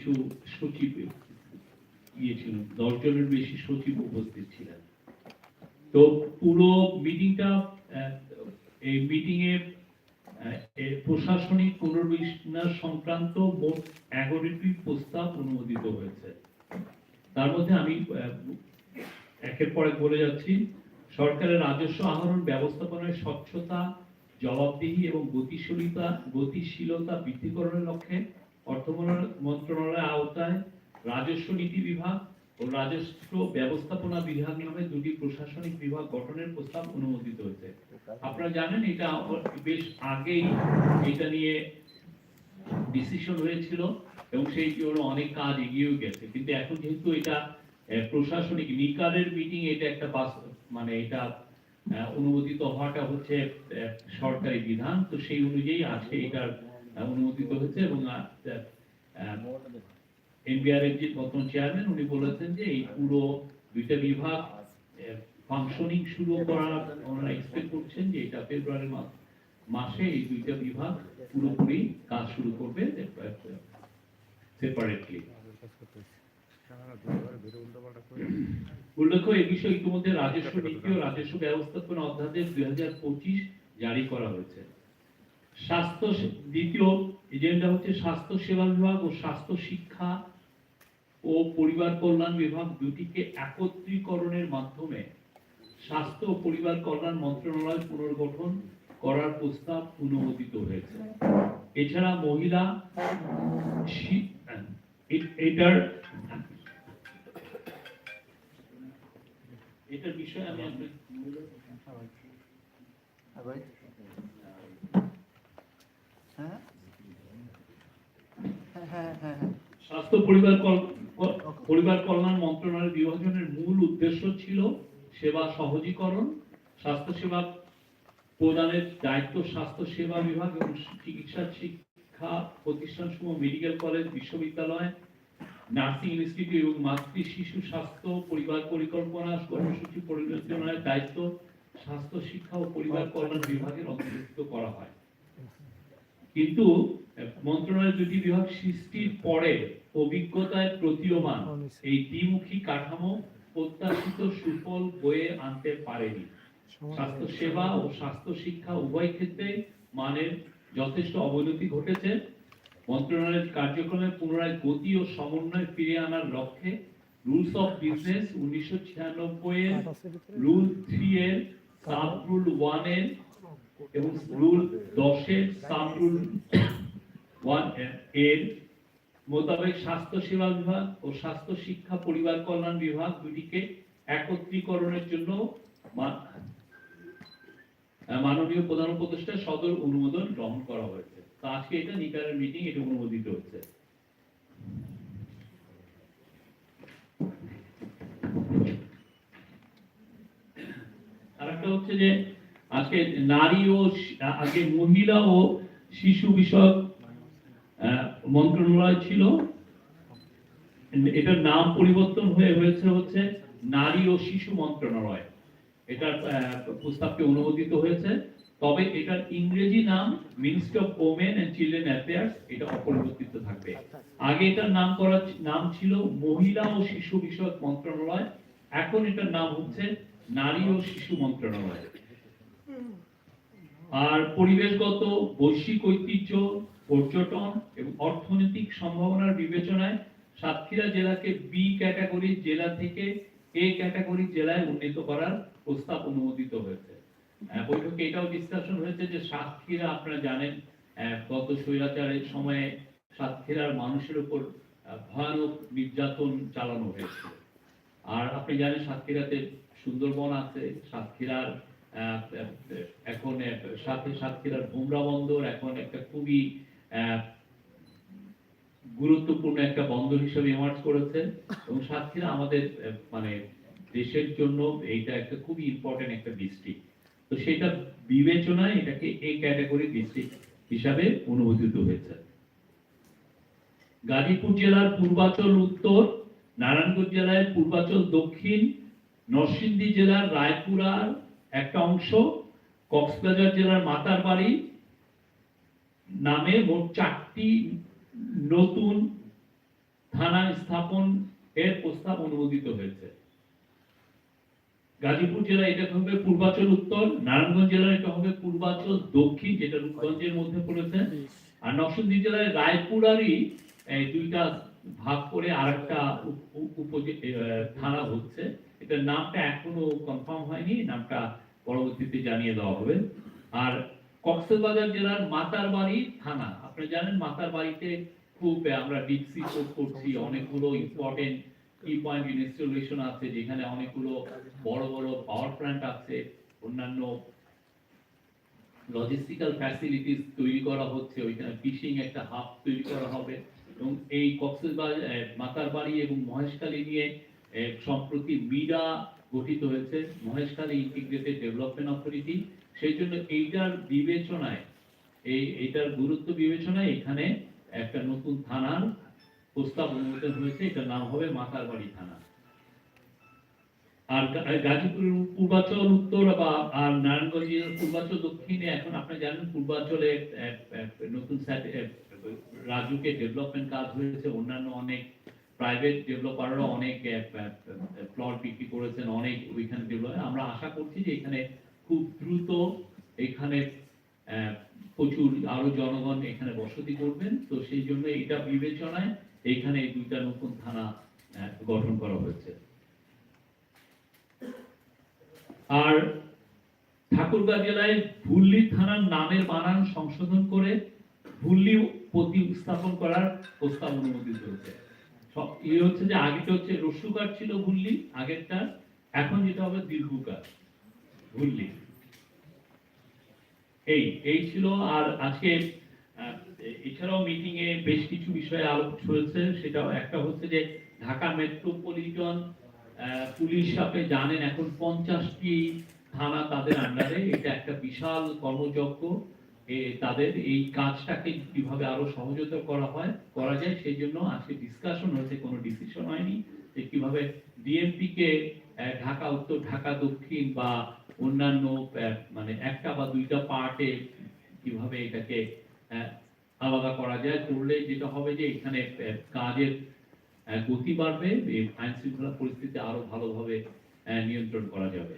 কিছু সচিব গিয়েছিল দশ জনের বেশি সচিব উপস্থিত ছিলেন। তো পুরো মিটিংটা এই মিটিং এ প্রশাসনিক পুনর্বিন্যাস সংক্রান্ত মোট এগারোটি প্রস্তাব অনুমোদিত হয়েছে। তার মধ্যে আমি একের পর এক বলে যাচ্ছি। সরকারের রাজস্ব আহরণ ব্যবস্থাপনায় স্বচ্ছতা, জবাবদিহি এবং গতিশীলতা গতিশীলতা বৃদ্ধিকরণের লক্ষ্যে অর্থ মন্ত্রণালয়ের আওতায় রাজস্ব নীতি বিভাগ ও রাজস্ব ব্যবস্থাপনা বিভাগ নামে দুটি প্রশাসনিক বিভাগ গঠনের প্রস্তাব অনুমোদিত হয়েছে। আপনারা জানেন এটা বেশ আগেই এটা নিয়ে ডিসিশন হয়েছিল এবং সেই জন্য অনেক কাজ এগিয়েও গেছে। কিন্তু এখন যেহেতু এটা প্রশাসনিক নিকারের মিটিং, এটা একটা বাস মানে এটা অনুমোদিত হওয়াটা হচ্ছে সরকারি বিধান। তো সেই অনুযায়ী আজকে এটার অনুমোদিত হয়েছে এবং এনবিআর এর যে বর্তমান চেয়ারম্যান, উনি বলেছেন যে এই পুরো দুইটা বিভাগ ফাংশনিং শুরু করার ওনারা এক্সপেক্ট করছেন যে এটা ফেব্রুয়ারি মাস, মাসে এই দুইটা বিভাগ পুরোপুরি কাজ শুরু করবে সেপারেটলি উল্লেখ্য এই বিষয়ে ইতিমধ্যে রাজস্ব নীতি ও রাজস্ব ব্যবস্থাপনা অধ্যাদেশ দুই হাজার পঁচিশ জারি করা হয়েছে। স্বাস্থ্য দ্বিতীয় এজেন্ডা হচ্ছে স্বাস্থ্য সেবা বিভাগ ও স্বাস্থ্য শিক্ষা ও পরিবার কল্যাণ বিভাগ দুটিকে একত্রীকরণের মাধ্যমে স্বাস্থ্য ও পরিবার কল্যাণ মন্ত্রণালয় পুনর্গঠন করার প্রস্তাব অনুমোদিত হয়েছে। এছাড়া মহিলা এটার এটার বিষয়ে আমি হ্যাঁ হ্যাঁ হ্যাঁ হ্যাঁ হ্যাঁ স্বাস্থ্য পরিবার পরিবার কল্যাণ মন্ত্রণালয়ের বিভাজনের মূল উদ্দেশ্য ছিল সেবা সহজীকরণ প্রদানের দায়িত্ব স্বাস্থ্য সেবা বিভাগ এবং চিকিৎসা শিক্ষা মেডিকেল কলেজ, বিশ্ববিদ্যালয়, নার্সিং ইনস্টিটিউট এবং মাতৃ শিশু স্বাস্থ্য পরিবার পরিকল্পনা, কর্মসূচি পরিচালনার দায়িত্ব স্বাস্থ্য শিক্ষা ও পরিবার কল্যাণ বিভাগের অন্তর্ভুক্ত করা হয়। কিন্তু মন্ত্রণালয়ের দুটি বিভাগ সৃষ্টির পরে অভিজ্ঞতায় প্রতীয়মান এই দ্বিমুখী কাঠামো প্রত্যাশিত সুফল বয়ে আনতে পারেনি। স্বাস্থ্য সেবা ও স্বাস্থ্য শিক্ষা উভয় ক্ষেত্রে মানের যথেষ্ট অবনতি ঘটেছে। মন্ত্রণালয়ের কার্যক্রমে পুনরায় গতি ও সমন্বয় ফিরিয়ে আনার লক্ষ্যে রুলস অফ বিজনেস উনিশশো ছিয়ানব্বই এর রুল থ্রি এর সাব রুল ওয়ানের এবং রুল দশের সাব ওয়ানের মোতাবেক স্বাস্থ্য সেবা বিভাগ ও স্বাস্থ্য শিক্ষা পরিবার কল্যাণ বিভাগ দুটিকে একত্রীকরণের জন্য মাননীয় প্রধান উপদেষ্টা সদর অনুমোদন গ্রহণ করা হয়েছে। তো আজকে এটা নিকারের মিটিং এটা অনুমোদিত হচ্ছে। আরেকটা হচ্ছে যে আজকে নারী ও আগে মহিলা ও শিশু বিষয়ক মন্ত্রণালয় ছিল। এটার নাম পরিবর্তন হয়ে হয়েছে হচ্ছে নারী ও শিশু মন্ত্রণালয়। এটার প্রস্তাবকে অনুমোদিত হয়েছে। তবে এটার ইংরেজি নাম ministry of women and children affairs এটা অপরিবর্তিত থাকবে। আগে এটার নাম করা নাম ছিল মহিলা ও শিশু বিষয়ক মন্ত্রণালয়। এখন এটার নাম হচ্ছে নারী ও শিশু মন্ত্রণালয়। আর পরিবেশগত, বৈশ্বিক ঐতিহ্য, পর্যটন এবং অর্থনৈতিক সম্ভাবনার বিবেচনায় সাতক্ষীরা জেলাকে বি ক্যাটাগরির জেলা থেকে এ ক্যাটাগরির জেলায় উন্নীত করার প্রস্তাব অনুমোদিত হয়েছে। বৈঠকে এটাও ডিসকাশন হয়েছে যে সাতক্ষীরা, আপনারা জানেন গত স্বৈরাচারের সময়ে সাতক্ষীরার মানুষের উপর ভয়ানক নির্যাতন চালানো হয়েছে। আর আপনি জানেন, সাতক্ষীরাতে সুন্দরবন আছে, সাতক্ষীরার এখন সাথে সাতক্ষীরার ভোমরা বন্দর এখন একটা খুবই গুরুত্বপূর্ণ একটা বন্দর হিসেবে ইমার্জ করেছে। এবং সাতক্ষীরা আমাদের মানে দেশের জন্য এইটা একটা খুবই ইম্পর্টেন্ট একটা ডিস্ট্রিক্ট তো সেটা বিবেচনায় এটাকে এ ক্যাটাগরি ডিস্ট্রিক্ট হিসাবে অনুমোদিত হয়েছে। গাজীপুর জেলার পূর্বাচল উত্তর, নারায়ণগঞ্জ জেলার পূর্বাচল দক্ষিণ, নরসিংদী জেলার রায়পুরার একটা অংশ কক্সবাজার জেলার মাতারবাড়ি নামে মোট চারটি নতুন থানা স্থাপন এর প্রস্তাব অনুমোদিত হয়েছে। গাজীপুর জেলা এটা হবে পূর্বাচল উত্তর নারায়ণগঞ্জ জেলার এটা হবে পূর্বাচল দক্ষিণ যেটা রূপগঞ্জের মধ্যে পড়েছে। আর নরসিংদী জেলায় রায়পুরারই এই দুইটা ভাগ করে উপ- আহ, থানা হচ্ছে। এটার নামটা এখনও কনফার্ম হয়নি নামটা পরবর্তীতে জানিয়ে দেওয়া হবে। আর কক্সবাজার জেলার মাতারবাড়ি থানা আপনি জানেন মাতারবাড়িতে খুব আহ, আমরা ডিপসি করছি অনেকগুলো ইম্পর্টেন্ট কি পয়েন্ট ইনস্টলেশন আছে যেখানে অনেকগুলো বড় বড় পাওয়ার প্ল্যান্ট আছে অন্যান্য লজিস্টিক্যাল ফ্যাসিলিটিস তৈরি করা হচ্ছে ওইখানে ফিশিং একটা হাব তৈরি করা হবে। এবং এই কক্সবাজার মাতারবাড়ি এবং মহেশখালী নিয়ে সম্প্রতি মিডা গঠিত হয়েছে মহেশখালী ইন্টিগ্রেটেড ডেভেলপমেন্ট অথরিটি সেই জন্য এইটার বিবেচনায় এই এইটার গুরুত্ব বিবেচনায় এখানে একটা নতুন থানার প্রস্তাব অনুমোদন হয়েছে এটার নাম হবে মাতারবাড়ি থানা। আর গা- গাজীপুরের পূর্বাচল উত্তর বা আর নারায়ণগঞ্জের পূর্বাচল দক্ষিণে এখন আপনি জানেন আহ, নতুন রাজুকে ডেভেলপমেন্ট কাজ হয়েছে অন্যান্য অনেক প্রাইভেট ডেভেলপাররা অনেক প্লট বিক্রি করেছেন, অনেক ওইখানে ডেভেলপ আমরা আশা করছি যে এখানে খুব দ্রুত এখানে প্রচুর আরও জনগণ এখানে বসতি করবেন। তো সেই জন্য এটা বিবেচনায় এইখানে এই দুইটা নতুন থানা গঠন করা হয়েছে। আর ঠাকুরগাঁ জেলায় ভুল্লি থানার নামের বানান সংশোধন করে ভুল্লি প্রতিস্থাপন করার প্রস্তাব অনুমোদিত হয়েছে। ইয়ে হচ্ছে যে হচ্ছে ছিল ভুল্লি, আগেরটা, এখন যেটা হবে দীর্ঘকার, ভুল্লি। এই এই ছিল, আর আজকে এছাড়াও মিটিং এ বেশ কিছু বিষয়ে আলোচ হয়েছে সেটা একটা হচ্ছে যে ঢাকা মেট্রোপলিটন পুলিশ আপনি জানেন এখন পঞ্চাশটি থানা তাদের আন্ডারে এটা একটা বিশাল কর্মযজ্ঞ। তাদের এই কাজটাকে কীভাবে আরও সহজতর করা হয়, করা যায় সেই জন্য আজকে ডিসকাশন হয়েছে, কোনো ডিসিশন হয়নি যে কীভাবে ডিএমপি কে ঢাকা, উত্তর ঢাকা, দক্ষিণ বা অন্যান্য মানে একটা বা দুইটা পার্টে কীভাবে এটাকে আলাদা করা যায়, করলে যেটা হবে যে এখানে কাজের গতি বাড়বে আইন শৃঙ্খলা পরিস্থিতি আরও ভালোভাবে নিয়ন্ত্রণ করা যাবে।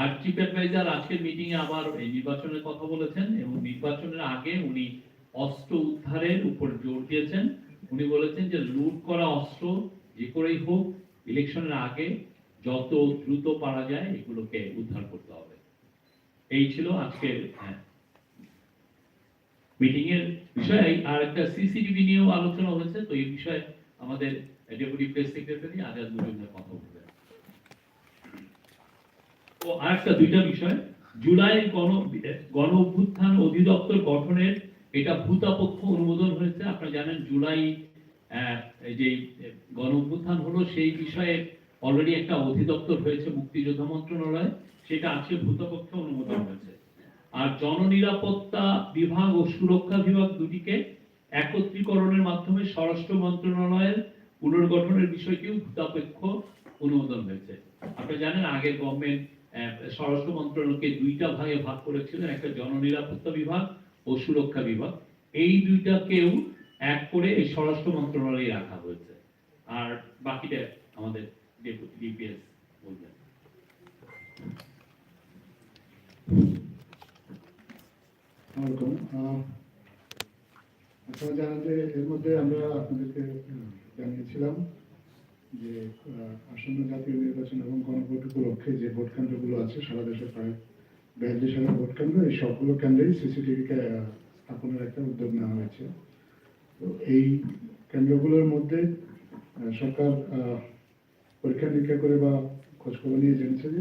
আর চিফ অ্যাডভাইজার আজকের মিটিং এ আবার এই নির্বাচনের কথা বলেছেন এবং নির্বাচনের আগে উনি অস্ত্র উদ্ধারের উপর জোর দিয়েছেন। উনি বলেছেন যে লুট করা অস্ত্র যে করেই হোক ইলেকশনের আগে যত দ্রুত পারা যায় এগুলোকে উদ্ধার করতে হবে। এই ছিল আজকের মিটিং এর বিষয়ে। আর একটা সিসিটিভি নিয়েও আলোচনা হয়েছে, তো এই বিষয়ে আমাদের ডেপুটি প্রেস সেক্রেটারি আজাদ কথা বলবেন। ও আরেকটা দুইটা বিষয়, জুলাই গণ গণ অভ্যুত্থান অধিদপ্তর গঠনের এটা ভূতাপক্ষ অনুমোদন হয়েছে। আপনারা জানেন জুলাই যে গণ অভ্যুত্থান হলো সেই বিষয়ে অলরেডি একটা অধিদপ্তর হয়েছে মুক্তিযোদ্ধা মন্ত্রণালয়, সেটা আজকে ভূতপক্ষ অনুমোদন হয়েছে। আর জননিরাপত্তা বিভাগ ও সুরক্ষা বিভাগ দুটিকে একত্রীকরণের মাধ্যমে স্বরাষ্ট্র মন্ত্রণালয়ের পুনর্গঠনের বিষয়টিও ভূতাপেক্ষ অনুমোদন হয়েছে। আপনারা জানেন আগে গভর্নমেন্ট স্বরাষ্ট্র মন্ত্রণালয়কে দুইটা ভাগে ভাগ করেছিলেন, একটা জননিরাপত্তা বিভাগ ও সুরক্ষা বিভাগ। এই দুইটাকেও এক করে এই স্বরাষ্ট্র মন্ত্রণালয়ে রাখা হয়েছে। আর বাকিটা আমাদের ডেপুটি ডিপিএস বলবেন। আপনারা জানেন যে এর মধ্যে আমরা আপনাদেরকে জানিয়েছিলাম যে আসন্ন জাতীয় নির্বাচন এবং গণভোট উপলক্ষে যে ভোট কেন্দ্রগুলো আছে, সারা দেশে প্রায় বিয়াল্লিশ হাজার ভোট কেন্দ্র, এই সবগুলো কেন্দ্রেই সিসিটিভি স্থাপনের একটা উদ্যোগ নেওয়া হয়েছে। তো এই কেন্দ্রগুলোর মধ্যে সরকার পরীক্ষা নিরীক্ষা করে বা খোঁজখবর নিয়ে জেনেছে যে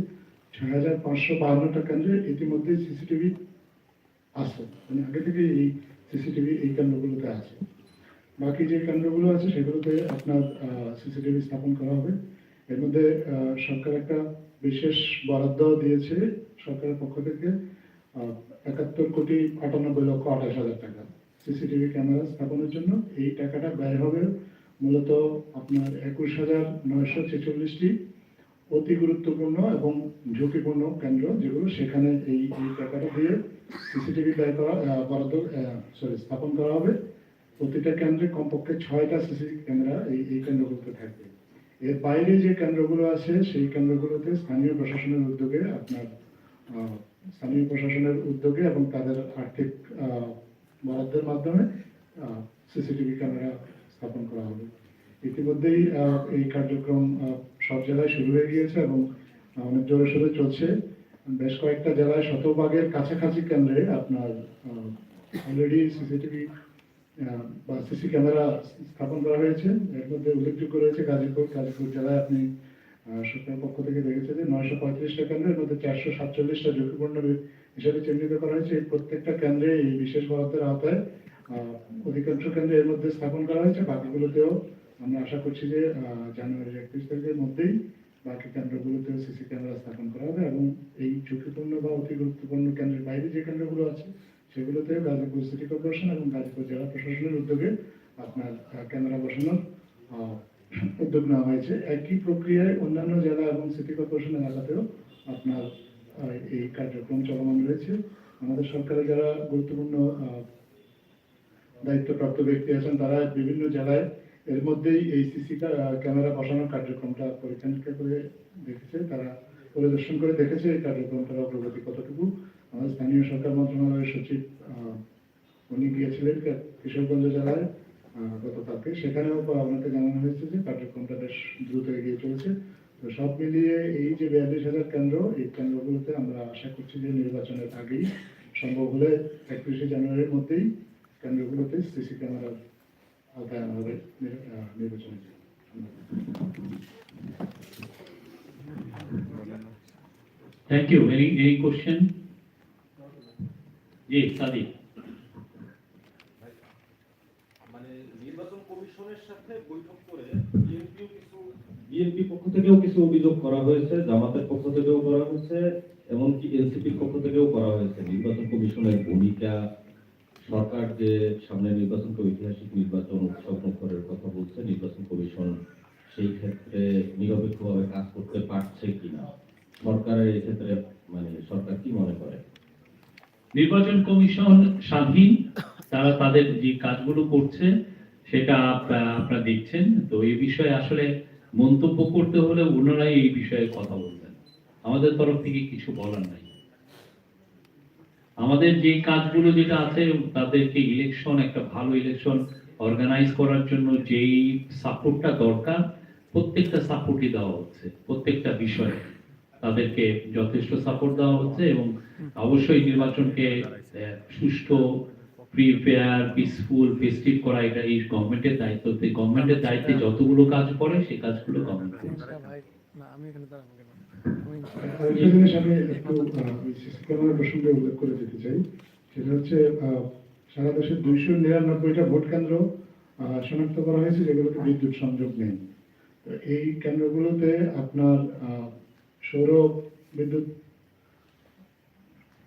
ছয় হাজার পাঁচশো বাহান্নটা কেন্দ্রে ইতিমধ্যেই সিসিটিভি আছে। মানে আগে থেকে এই সিসিটিভি এই কেন্দ্রগুলোতে আছে। বাকি যে কেন্দ্রগুলো আছে সেগুলোতে আপনার সিসিটিভি স্থাপন করা হবে। এর মধ্যে সরকার একটা বিশেষ বরাদ্দ দিয়েছে সরকারের পক্ষ থেকে একাত্তর কোটি আটানব্বই লক্ষ আঠাশ হাজার টাকা। সিসিটিভি ক্যামেরা স্থাপনের জন্য এই টাকাটা ব্যয় হবে মূলত আপনার একুশ হাজার নয়শো ছেচল্লিশটি অতি গুরুত্বপূর্ণ এবং ঝুঁকিপূর্ণ কেন্দ্র, যেগুলো সেখানে এই এই টাকাটা দিয়ে সিসিটিভি ব্যয় করা বরাদ্দ সরি স্থাপন করা হবে। প্রতিটা কেন্দ্রে কমপক্ষে ছয়টা সিসি ক্যামেরা এই এই কেন্দ্রগুলোতে থাকবে। এর বাইরে যে কেন্দ্রগুলো আছে, সেই কেন্দ্রগুলোতে স্থানীয় প্রশাসনের উদ্যোগে আপনার স্থানীয় প্রশাসনের উদ্যোগে এবং তাদের আর্থিক বরাদ্দের মাধ্যমে সিসিটিভি ক্যামেরা স্থাপন করা হবে। ইতিমধ্যেই এই কার্যক্রম সব জেলায় শুরু হয়ে গিয়েছে এবং অনেক জোরে সোরে চলছে। বেশ কয়েকটা জেলায় শতভাগের কাছাকাছি কেন্দ্রে আপনার অলরেডি সিসিটিভি বা সিসি ক্যামেরা স্থাপন করা হয়েছে। এর মধ্যে উল্লেখযোগ্য রয়েছে গাজীপুর গাজীপুর জেলায় আপনি সরকারের পক্ষ থেকে দেখেছেন যে নয়শো পঁয়ত্রিশটা কেন্দ্রের মধ্যে চারশো সাতচল্লিশটা ঝুঁকিপূর্ণ হিসেবে চিহ্নিত করা হয়েছে। এই প্রত্যেকটা কেন্দ্রে এই বিশেষ বরাদ্দের আওতায় অধিকাংশ কেন্দ্রে এর মধ্যে স্থাপন করা হয়েছে। বাকিগুলোতেও আমরা আশা করছি যে জানুয়ারির একত্রিশ তারিখের মধ্যেই বাকি কেন্দ্রগুলোতেও সিসি ক্যামেরা স্থাপন করা হবে এবং এই ঝুঁকিপূর্ণ বা অতি গুরুত্বপূর্ণ কেন্দ্রের বাইরে যে কেন্দ্রগুলো আছে সেগুলোতে গাজীপুর সিটি কর্পোরেশন এবং গাজীপুর জেলা প্রশাসনের উদ্যোগে আপনার ক্যামেরা বসানোর উদ্যোগ নেওয়া হয়েছে। একই প্রক্রিয়ায় অন্যান্য জেলা এবং সিটি কর্পোরেশন এলাকাতেও আপনার এই কার্যক্রম চলমান রয়েছে। আমাদের সরকারের যারা গুরুত্বপূর্ণ দায়িত্বপ্রাপ্ত ব্যক্তি আছেন, তারা বিভিন্ন জেলায় এর মধ্যেই এই সিসি ক্যামেরা বসানোর কার্যক্রমটা পরীক্ষা নিরীক্ষা করে দেখেছে। তারা পরিদর্শন করে দেখেছে এই কার্যক্রমটার অগ্রগতি কতটুকু। আমাদের স্থানীয় সরকার মন্ত্রণালয়ের সচিব উনি গিয়েছিলেন কিশোরগঞ্জ জেলায় আহ, গতকালকে সেখানেও আমাকে জানানো হয়েছে যে কার্যক্রমটা বেশ দ্রুত এগিয়ে চলেছে তো সব মিলিয়ে এই যে বিয়াল্লিশ হাজার কেন্দ্র এই কেন্দ্রগুলোতে আমরা আশা করছি যে নির্বাচনের আগেই সম্ভব হলে একত্রিশে জানুয়ারির মধ্যেই কেন্দ্রগুলোতে সিসি ক্যামেরার আওতায় আনা হবে নির্বাচনের। Thank you. Any, any question? জি সাদিক। মানে নির্বাচন কমিশনের সাথে বৈঠক করে বিএনপিও কিছু বিএনপি পক্ষ থেকেও কিছু অভিযোগ করা হয়েছে জামাতের পক্ষ থেকেও করা হয়েছে এমনকি এনসিপির পক্ষ থেকেও করা হয়েছে। নির্বাচন কমিশনের ভূমিকা সরকার যে সামনে নির্বাচনকে ঐতিহাসিক নির্বাচন উৎসব মুখরের কথা বলছে নির্বাচন কমিশন সেই ক্ষেত্রে নিরপেক্ষভাবে কাজ করতে পারছে কিনা? সরকারের এই ক্ষেত্রে মানে সরকার কি মনে করে? নির্বাচন কমিশন স্বাধীন, তারা তাদের যে কাজগুলো করছে, সেটা আপনারা দেখছেন। তো এই বিষয়ে আসলে মন্তব্য করতে হলে ওনারাই এই বিষয়ে কথা বলবেন। আমাদের তরফ থেকে কিছু বলার নাই। আমাদের যে কাজগুলো যেটা আছে, তাদেরকে ইলেকশন একটা ভালো ইলেকশন অর্গানাইজ করার জন্য যেই সাপোর্টটা দরকার, প্রত্যেকটা সাপোর্টই দেওয়া হচ্ছে। প্রত্যেকটা বিষয়ে তাদেরকে যথেষ্ট সাপোর্ট দেওয়া হচ্ছে এবং অবশ্যই নির্বাচনকে আহ, সুষ্ঠু ফ্রি ফেয়ার পিসফুল ফেস্টিভ করা এটা এই গভর্নমেন্টের দায়িত্ব। গভর্নমেন্টের দায়িত্বে যতগুলো কাজ করে সেই কাজগুলো গভর্নমেন্ট করছে ভাই না আমি এখানে দাঁড়াবো কেন? আমি আরেকটা জিনিস আমি একটু ক্যামেরা প্রসঙ্গে উল্লেখ করে দিতে চাই। সেটা হচ্ছে সারা দেশে দুইশো নিরানব্বইটা ভোট কেন্দ্র আহ, শনাক্ত করা হয়েছে যেগুলোতে বিদ্যুৎ সংযোগ নেই। তো এই কেন্দ্রগুলোতে আপনার আহ, সৌর বিদ্যুৎ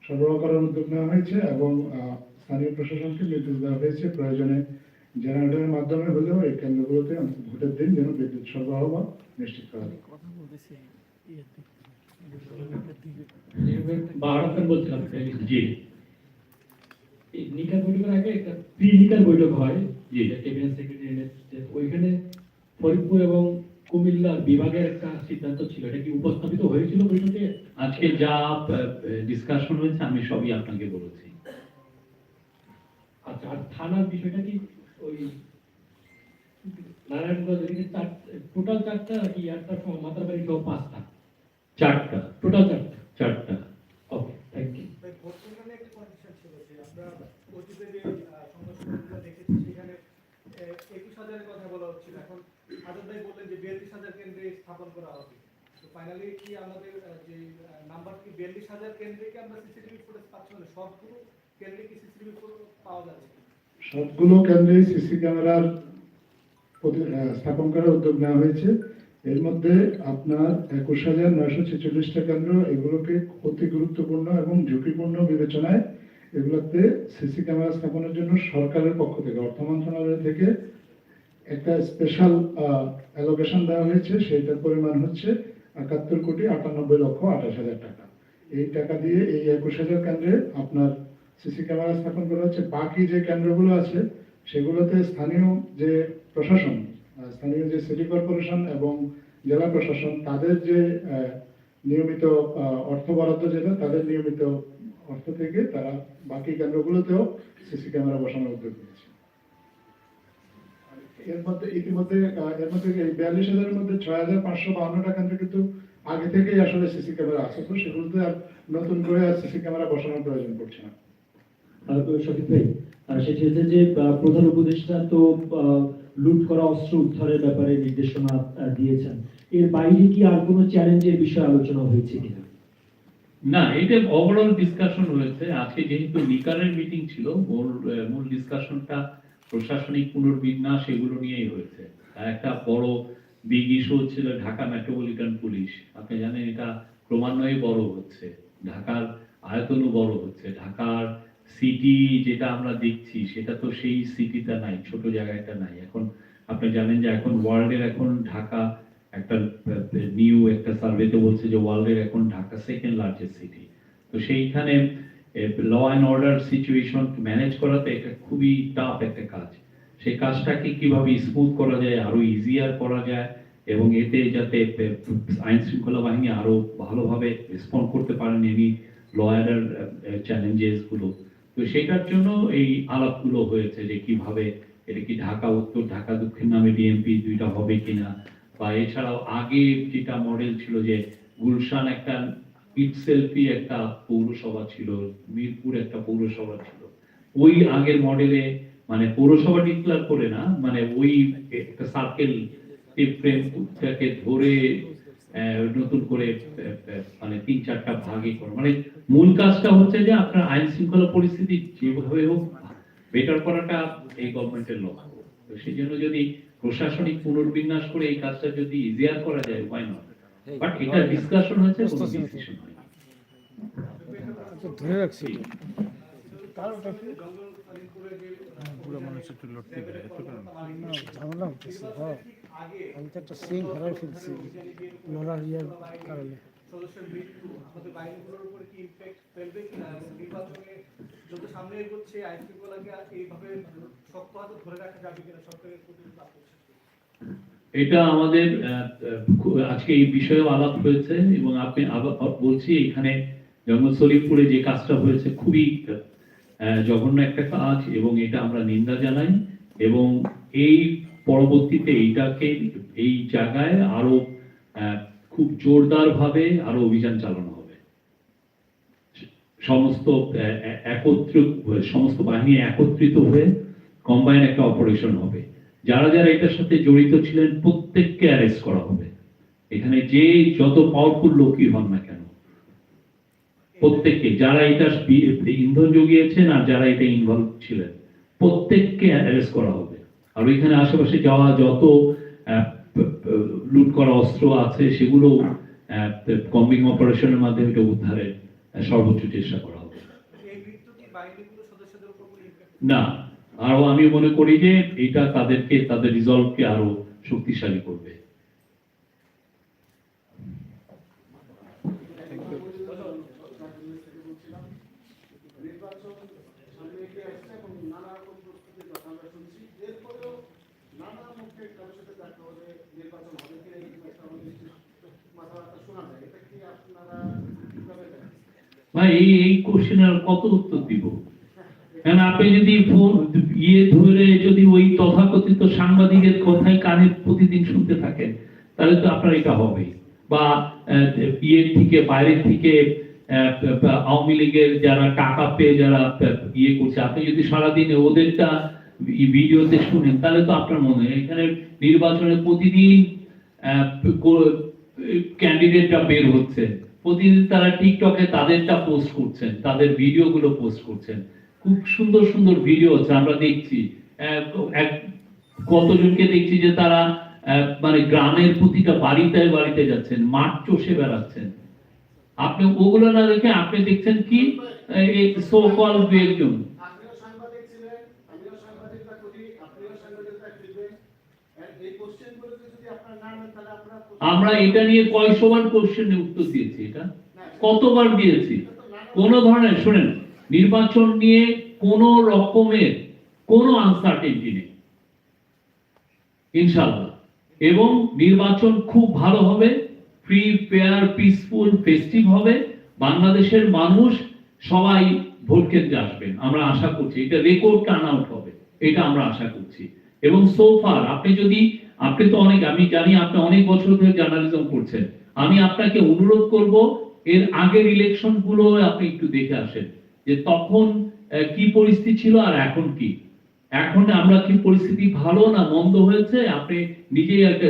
সরবরাহ করার উদ্যোগ নেওয়া হয়েছে এবং আহ, স্থানীয় প্রশাসনকে নির্দেশ দেওয়া হয়েছে প্রয়োজনে জেনারেটরের মাধ্যমে হলেও এই কেন্দ্রগুলোতে ভোটের দিন যেন বিদ্যুৎ সরবরাহ বা নিশ্চিত করা যায়। জি। নিকার বৈঠকের আগে একটা প্রি নিকার বৈঠক হয় জি। যেটা ক্যাবিনেট সেক্রেটারি ওইখানে ফরিদপুর এবং কুমিল্লার বিভাগের একটা সিদ্ধান্ত ছিল। এটা কি উপস্থাপিত হয়েছিল বৈঠকে আজকে যা ডিসকাশন হয়েছে, আমি সবই আপনাকে বলেছি। আচ্ছা আর থানার বিষয়টা কি? ওই নারায়ণগঞ্জ টোটাল চারটা একটা সহ পাঁচটা? চারটা। টোটাল চারটা? চারটা। ওকে থ্যাংক ইউ কথা বলা এখন আজাদ ভাই বললেন যে বিয়াল্লিশ হাজার কেন্দ্রে স্থাপন করা হবে। তো ফাইনালি কি আমাদের যে নাম্বার কি বিয়াল্লিশ হাজার কেন্দ্রে কি আমরা সিসিটিভি ফুটেজ পাচ্ছি না সবগুলো কেন্দ্রে কি সিসিটিভি পাওয়া যাচ্ছে? সবগুলো কেন্দ্রে সিসি ক্যামেরার স্থাপন করার উদ্যোগ নেওয়া হয়েছে। এর মধ্যে আপনার একুশ হাজার নয়শো ছেচল্লিশটা কেন্দ্র এগুলোকে অতি গুরুত্বপূর্ণ এবং ঝুঁকিপূর্ণ বিবেচনায় এগুলোতে সিসি ক্যামেরা স্থাপনের জন্য সরকারের পক্ষ থেকে, অর্থ মন্ত্রণালয় থেকে একটা স্পেশাল অ্যালোকেশন দেওয়া হয়েছে, সেইটার পরিমাণ হচ্ছে একাত্তর কোটি আটানব্বই লক্ষ আঠাশ হাজার টাকা। এই টাকা দিয়ে এই একুশ হাজার কেন্দ্রে আপনার সিসি ক্যামেরা স্থাপন করা হচ্ছে। বাকি যে কেন্দ্রগুলো আছে, সেগুলোতে স্থানীয় যে প্রশাসন স্থানীয় যে সিটি কর্পোরেশন এবং জেলা প্রশাসন, তাদের যে নিয়মিত অর্থ বরাদ্দ যেটা, তাদের নিয়মিত অর্থ থেকে তারা বাকি কেন্দ্রগুলোতেও সিসি ক্যামেরা বসানোর উদ্যোগ নিয়েছে। এর মধ্যে ইতিমধ্যে এর মধ্যে এই বিয়াল্লিশ হাজারের মধ্যে ছয় হাজার পাঁচশো কেন্দ্রে কিন্তু আগে থেকেই আসলে সিসি ক্যামেরা আছে। তো সেগুলোতে আর নতুন করে আর সিসি ক্যামেরা বসানোর প্রয়োজন পড়ছে না। ভাই আর সেটি হচ্ছে যে প্রধান উপদেষ্টা তো লুট করা অস্ত্র উদ্ধারের ব্যাপারে নির্দেশনা দিয়েছেন। এর বাইরে কি আর কোনো চ্যালেঞ্জের বিষয়ে আলোচনা হয়েছে কিনা? না এটা ওভারঅল ডিসকাশন হয়েছে। আজকে যেহেতু নিকারের মিটিং ছিল মূল মূল ডিসকাশনটা প্রশাসনিক পুনর্বিন্যাস এগুলো নিয়েই হয়েছে। আর একটা বড় বিগ ইস্যু হচ্ছিল ঢাকা মেট্রোপলিটন পুলিশ আপনি জানেন এটা ক্রমান্বয়ে বড় হচ্ছে। ঢাকার আয়তনও বড় হচ্ছে। ঢাকার সিটি যেটা আমরা দেখছি, সেটা তো সেই সিটিটা নাই, ছোট জায়গাটা নাই। এখন আপনি জানেন যে এখন ওয়ার্ল্ডের এখন ঢাকা একটা নিউ একটা সার্ভেতে বলছে যে ওয়ার্ল্ডের এখন ঢাকা সেকেন্ড লার্জেস্ট সিটি তো সেইখানে law and order situation manage করাতে এটা খুবই টাফ একটা কাজ। সেই কাজটাকে কীভাবে স্মুথ করা যায়, আরও ইজিয়ার করা যায়, এবং এতে যাতে আইন শৃঙ্খলা বাহিনী আরও ভালোভাবে রেসপন্ড করতে পারেন এনি ল অ্যান্ড চ্যালেঞ্জেসগুলো। তো সেটার জন্য এই আলাপগুলো হয়েছে যে কীভাবে এটা কি ঢাকা, উত্তর ঢাকা, দক্ষিণ নামে ডিএমপি দুইটা হবে কিনা, বা এছাড়াও আগে যেটা মডেল ছিল যে গুলশান একটা ইটসেলফি একটা পৌরসভা ছিল, মিরপুর একটা পৌরসভা ছিল। ওই আগের মডেলে মানে পৌরসভা ডিক্লার করে না মানে ওই একটা সার্কেল ধরে নতুন করে মানে তিন চারটা ভাগে করে। মানে মূল কাজটা হচ্ছে যে আপনার আইন শৃঙ্খলা পরিস্থিতি যেভাবে হোক বেটার করাটা এই গভর্নমেন্টের লক্ষ্য। সেই জন্য যদি প্রশাসনিক পুনর্বিন্যাস করে এই কাজটা যদি ইজিয়ার করা যায় উপায় নয় বাট এটা ডিসকাশন হয়েছে ধরে রাখছি। পুরো মানুষ একটু লড়তে পারে এত ঝামেলা হতেছে আমি তো একটা সিং হারাই ফেলছি লড়ার ইয়ের কারণে। এইভাবে শক্ত হাতে ধরে রাখা যাবে কিনা সরকারের প্রতি এটা আমাদের আজকে এই বিষয়ে আলাপ হয়েছে এবং আপনি বলছি এখানে জঙ্গল যে কাজটা হয়েছে খুবই জঘন্য একটা কাজ এবং এটা আমরা নিন্দা জানাই এবং এই পরবর্তীতে এইটাকে এই জায়গায় আরও খুব জোরদার ভাবে আরও অভিযান চালানো হবে। সমস্ত আহ, এ- একত্রিত সমস্ত বাহিনী একত্রিত হয়ে কম্বাইন একটা অপারেশন হবে। যারা যারা এটার সাথে জড়িত ছিলেন প্রত্যেককে অ্যারেস্ট করা হবে। এখানে যে যত পাওয়ারফুল লোকই হন না কেন প্রত্যেককে যারা এটা ইন্ধন জুগিয়েছেন আর যারা এটা ইনভলভ ছিলেন প্রত্যেককে অ্যারেস্ট করা হবে। আর ওইখানে আশেপাশে যাওয়া যত লুট করা অস্ত্র আছে সেগুলো কম্বিং অপারেশনের মাধ্যমে এটা উদ্ধারের সর্বোচ্চ চেষ্টা করা হবে। না আরও আমি মনে করি যে এটা তাদেরকে, তাদের রিজলভকে আরও শক্তিশালী করবে। ভাই, এই এই কোশ্চেনের কত উত্তর দিব? কারণ আপনি যদি ইয়ে ধরে যদি ওই তথাকথিত সাংবাদিকের কথাই কানে প্রতিদিন শুনতে থাকেন, তাহলে তো আপনার এটা হবে বা ইয়ের থেকে, বাইরের থেকে আওয়ামী লীগের যারা টাকা পেয়ে যারা ইয়ে করছে, আপনি যদি সারাদিন ওদেরটা ভিডিওতে শুনেন, তাহলে তো আপনার মনে হয় এখানে নির্বাচনে প্রতিদিন ক্যান্ডিডেটরা বের হচ্ছে। প্রতিদিন তারা টিকটকে তাদেরটা পোস্ট করছেন, তাদের ভিডিওগুলো পোস্ট করছেন। খুব সুন্দর সুন্দর ভিডিও আছে আমরা দেখছি। কতজনকে দেখছি যে তারা মানে গ্রামের প্রতিটা বাড়িতে বাড়িতে যাচ্ছেন মাঠ চষে বেড়াচ্ছেন। আপনি ওগুলো না দেখে আপনি দেখছেন কি? দু একজন। আমরা এটা নিয়ে কয়শোবার কোশ্চেনে উত্তর দিয়েছি এটা। কতবার দিয়েছি? কোন ধরনের শুনেন। নির্বাচন নিয়ে কোন রকমের কোনো আনসার্টেনটি নেই। ইনশাল্লাহ এবং নির্বাচন খুব ভালো হবে ফ্রি ফেয়ার পিসফুল ফেস্টিভ হবে। বাংলাদেশের মানুষ সবাই ভোট কেন্দ্রে আসবেন, আমরা আশা করছি। এটা রেকর্ড টার্ন আউট হবে, এটা আমরা আশা করছি। এবং সোফার আপনি যদি, আপনি তো অনেক, আমি জানি আপনি অনেক বছর ধরে জার্নালিজম করছেন। আমি আপনাকে অনুরোধ করব, এর আগের ইলেকশনগুলো আপনি একটু দেখে আসেন। যে তখন কি পরিস্থিতি ছিল আর এখন কি? এখন আমরা কি পরিস্থিতি ভালো না মন্দ হয়েছে? আপনি নিজেই একটা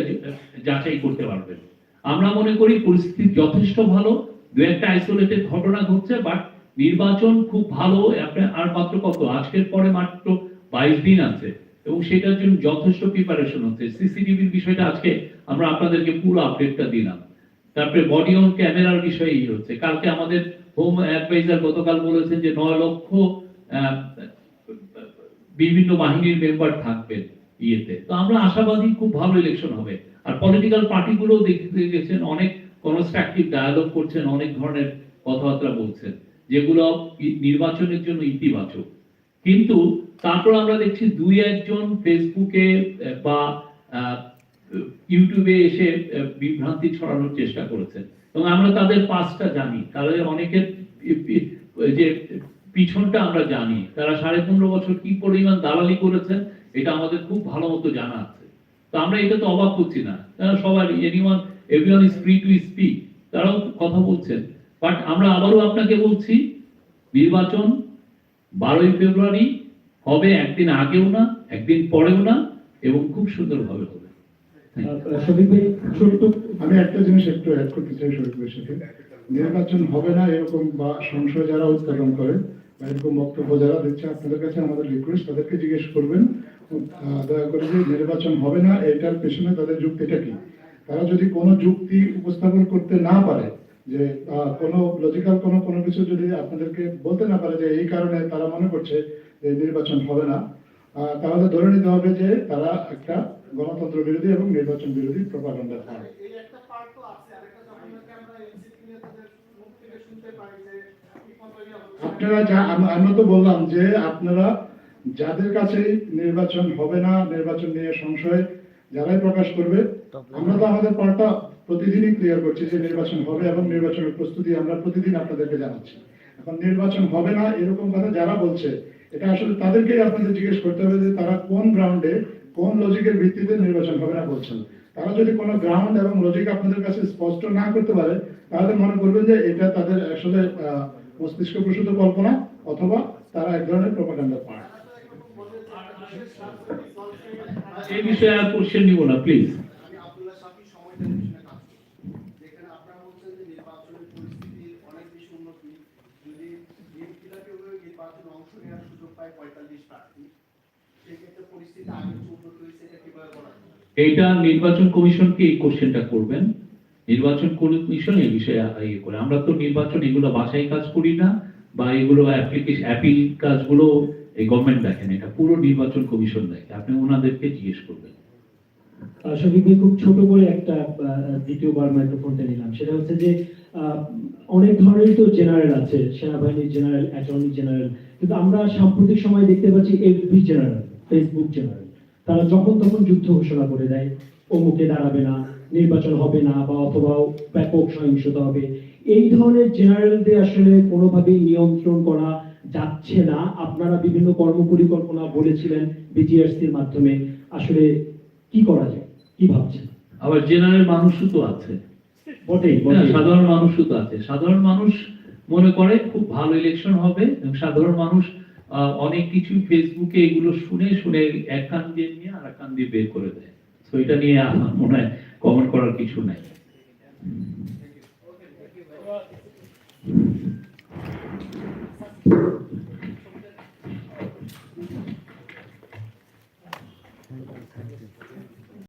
যাচাই করতে পারবেন। আমরা মনে করি পরিস্থিতি যথেষ্ট ভালো, দু একটা আইসোলেটেড ঘটনা ঘটছে বাট নির্বাচন খুব ভালো। আর মাত্র কত? আজকের পরে মাত্র বাইশ দিন আছে, এবং সেটার জন্য যথেষ্ট প্রিপারেশন হচ্ছে। সিসিটিভির বিষয়টা আজকে আমরা আপনাদেরকে পুরো আপডেটটা দিলাম। তারপরে বডি অন ক্যামেরার বিষয়ে হচ্ছে। কালকে আমাদের হোম অ্যাডভাইজার গতকাল বলেছেন যে নয় লক্ষ বিভিন্ন বাহিনীর মেম্বার থাকবেন ইয়েতে। তো আমরা আশাবাদী খুব ভালো ইলেকশন হবে। আর পলিটিক্যাল পার্টিগুলো দেখতে গেছেন অনেক কনস্ট্রাকটিভ ডায়ালগ করছেন, অনেক ধরনের কথাবার্তা বলছেন, যেগুলো নির্বাচনের জন্য ইতিবাচক। কিন্তু তারপর আমরা দেখছি দুই একজন ফেসবুকে বা ইউটিউবে এসে বিভ্রান্তি ছড়ানোর চেষ্টা করেছেন। এবং আমরা তাদের পাঁচটা জানি। তাদের অনেকের যে পিছনটা আমরা জানি। তারা সাড়ে পনেরো বছর কি পরিমাণ দালালি করেছেন, এটা আমাদের খুব ভালো মতো জানা আছে। তো আমরা এটা তো অবাক করছি না। তারা সবাই anyone everyone is free to speak তারাও কথা বলছেন। বাট আমরা আবারও আপনাকে বলছি, নির্বাচন বারোই ফেব্রুয়ারি হবে, একদিন আগেও না, একদিন পরেও না, এবং খুব সুন্দরভাবে হবে আহ, শফিক ভাই ছোট্ট নির্বাচন হবে না এরকম বা সংশয় যারা উৎপাদন করে বা এরকম বক্তব্য যারা দিচ্ছে, আপনাদের কাছে আমাদের রিকোয়েস্ট তাদেরকে জিজ্ঞেস করবেন। দয়া করে যে নির্বাচন হবে না, এটার পেছনে তাদের যুক্তিটা কি? তারা যদি কোনো যুক্তি উপস্থাপন করতে না পারে, যে কোনো লজিক্যাল কোনো কোনো কিছু যদি আপনাদেরকে বলতে না পারে যে এই কারণে তারা মনে করছে যে নির্বাচন হবে না তাহলে ধরে নিতে হবে যে তারা একটা গণতন্ত্র বিরোধী এবং নির্বাচন বিরোধী প্রপাগান্ডা করে। আপনারা যা আম- আমরা তো বললাম যে আপনারা যাদের কাছে নির্বাচন হবে না নির্বাচন নিয়ে সংশয় যারাই প্রকাশ করবে আমরা তো আমাদের পার্টটা প্রতিদিনই ক্লিয়ার করছি যে নির্বাচন হবে এবং নির্বাচনের প্রস্তুতি আমরা প্রতিদিন আপনাদেরকে জানাচ্ছি এখন নির্বাচন হবে না এরকম কথা যারা বলছে এটা আসলে তাদেরকেই আপনাদের জিজ্ঞেস করতে হবে যে তারা কোন গ্রাউন্ডে কোন লজিকের ভিত্তিতে নির্বাচন হবে না বলছেন তারা যদি কোনো গ্রাউন্ড এবং লজিক আপনাদের কাছে স্পষ্ট না করতে পারে, তাহলে মনে করবেন যে এটা তাদের আসলে মস্তিষ্ক প্রসূত কল্পনা অথবা তারা এক ধরনের প্রপাগান্ডা পায় এই বিষয়ে আর কোশ্চেন নিব না প্লিজ আমি আব্দুল্লাহ শাফি সময় টেলিভিশনে কাজ করি যেখানে আপনারা বলছেন যে নির্বাচনের পরিস্থিতি অনেক বেশি উন্নতি যদি বিএনপিরা কেউ নির্বাচনে অংশ নেওয়ার সুযোগ পায় পঁয়তাল্লিশ প্রার্থী সেক্ষেত্রে পরিস্থিতি আগের চেয়ে উন্নত হয়েছে এটা কীভাবে বলা যায়? এইটা নির্বাচন কমিশনকে এই কোশ্চেনটা করবেন? নির্বাচন কমিশন এই বিষয়ে ইয়ে করে। আমরা তো নির্বাচন এগুলো বাসায় কাজ করি না, বা এগুলো অ্যাপ্লিকেশন অ্যাপিল কাজগুলো এই গভর্নমেন্ট দেখেন এটা। পুরো নির্বাচন কমিশন দেখে। আপনি ওনাদেরকে জিজ্ঞেস করবেন। শফিক খুব ছোট করে একটা দ্বিতীয়বার মাইক্রোফোনটা নিলাম। সেটা হচ্ছে যে অনেক ধরনের তো জেনারেল আছে, সেনাবাহিনীর জেনারেল অ্যাটর্নি জেনারেল কিন্তু আমরা সাম্প্রতিক সময় দেখতে পাচ্ছি এফবি জেনারেল ফেসবুক জেনারেল তারা যখন তখন যুদ্ধ ঘোষণা করে দেয় অমুকে দাঁড়াবে না নির্বাচন হবে না বা অথবা ব্যাপক সহিংসতা হবে। এই ধরনের জেনারেলদের আসলে কোনোভাবেই নিয়ন্ত্রণ করা যাচ্ছে না। আপনারা বিভিন্ন কর্মপরিকল্পনা বলেছিলেন বিটিআরসির মাধ্যমে। আসলে কি করা যায়? কি ভাবছেন? আবার জেনারেল মানুষও তো আছে। বটেই হ্যাঁ, সাধারণ মানুষও তো আছে। সাধারণ মানুষ মনে করে খুব ভালো ইলেকশন হবে এবং সাধারণ মানুষ অনেক কিছু ফেসবুকে এগুলো শুনে শুনে এক কান দিয়ে নিয়ে আর কান দিয়ে বের করে দেয় তো এটা নিয়ে আমার মনে হয় কমেন্ট করার কিছু নাই